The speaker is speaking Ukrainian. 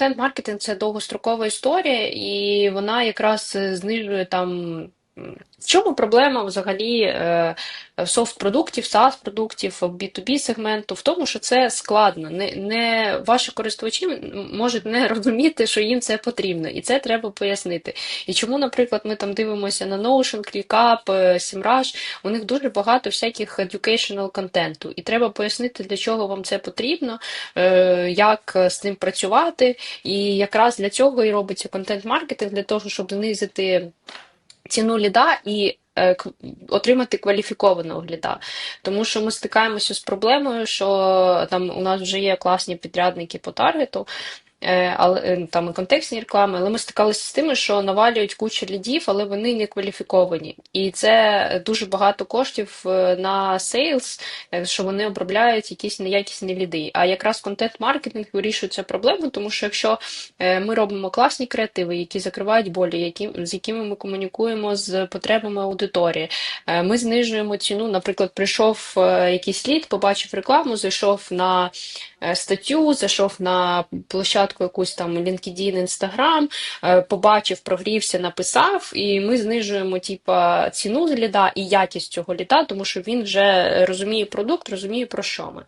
контент-маркетинг це довгострокова історія, і вона якраз е, знижує там. В чому проблема взагалі е, софт-продуктів, SaaS-продуктів, B2B сегменту? В тому, що це складно. Не, не ваші користувачі можуть не розуміти, що їм це потрібно, і це треба пояснити. І чому, наприклад, ми там дивимося на Notion, ClickUp, е, SEMrush, у них дуже багато всяких educational контенту, і треба пояснити, для чого вам це потрібно, е, як з цим працювати. І якраз для цього і робиться контент-маркетинг, для того, щоб знизити ціну ліда і е, отримати кваліфікованого ліда. Тому що ми стикаємося з проблемою, що там у нас вже є класні підрядники по таргету. Е, Але е, там і контекстні реклами, але ми стикалися з тим, що навалюють кучу лідів, але вони не кваліфіковані. І це дуже багато коштів е, на сейлс, що вони обробляють якісь неякісні ліди. А якраз контент-маркетинг вирішує цю проблему, тому що якщо ми робимо класні креативи, які закривають болі, які, з якими ми комунікуємо з потребами аудиторії, ми знижуємо ціну. Наприклад, прийшов якийсь лід, побачив рекламу, зайшов на статтю, зайшов на площадку якусь там LinkedIn, Instagram, е, побачив, прогрівся, написав, і ми знижуємо типа ціну ліда і якість цього ліда, тому що він вже розуміє продукт, розуміє про що ми.